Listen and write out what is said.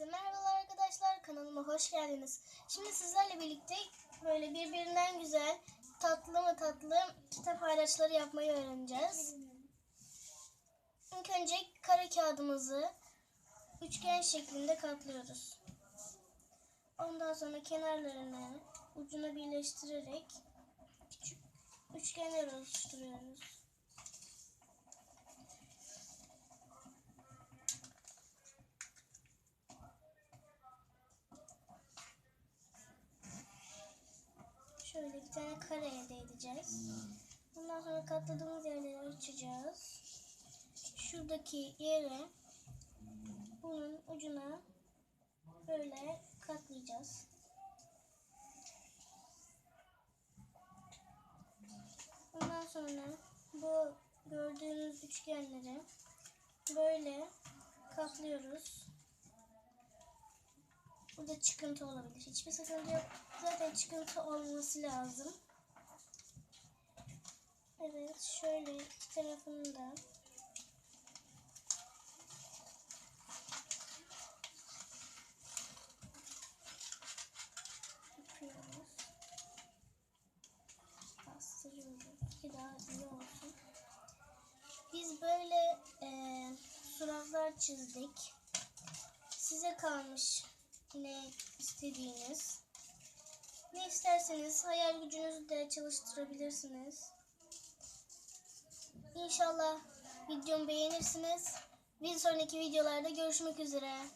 Herkese merhabalar arkadaşlar. Kanalıma hoş geldiniz. Şimdi sizlerle birlikte böyle birbirinden güzel, tatlı mı tatlı kitap paylaşları yapmayı öğreneceğiz. İlk önce kare kağıdımızı üçgen şeklinde katlıyoruz. Ondan sonra kenarlarını ucuna birleştirerek küçük üçgenler oluşturuyoruz. Şöyle bir tane kare elde edeceğiz. Bundan sonra katladığımız yerleri açacağız. Şuradaki yere bunun ucuna böyle katlayacağız. Ondan sonra bu gördüğünüz üçgenleri böyle katlıyoruz. Burada çıkıntı olabilir. Hiçbir sıkıntı yok. Zaten çıkıntı olması lazım. Evet şöyle iki tarafını da ki daha iyi. Biz böyle eee suratlar çizdik. Size kalmış ne istediğiniz. Ne isterseniz hayal gücünüzü de çalıştırabilirsiniz. İnşallah videomu beğenirsiniz. Bir sonraki videolarda görüşmek üzere.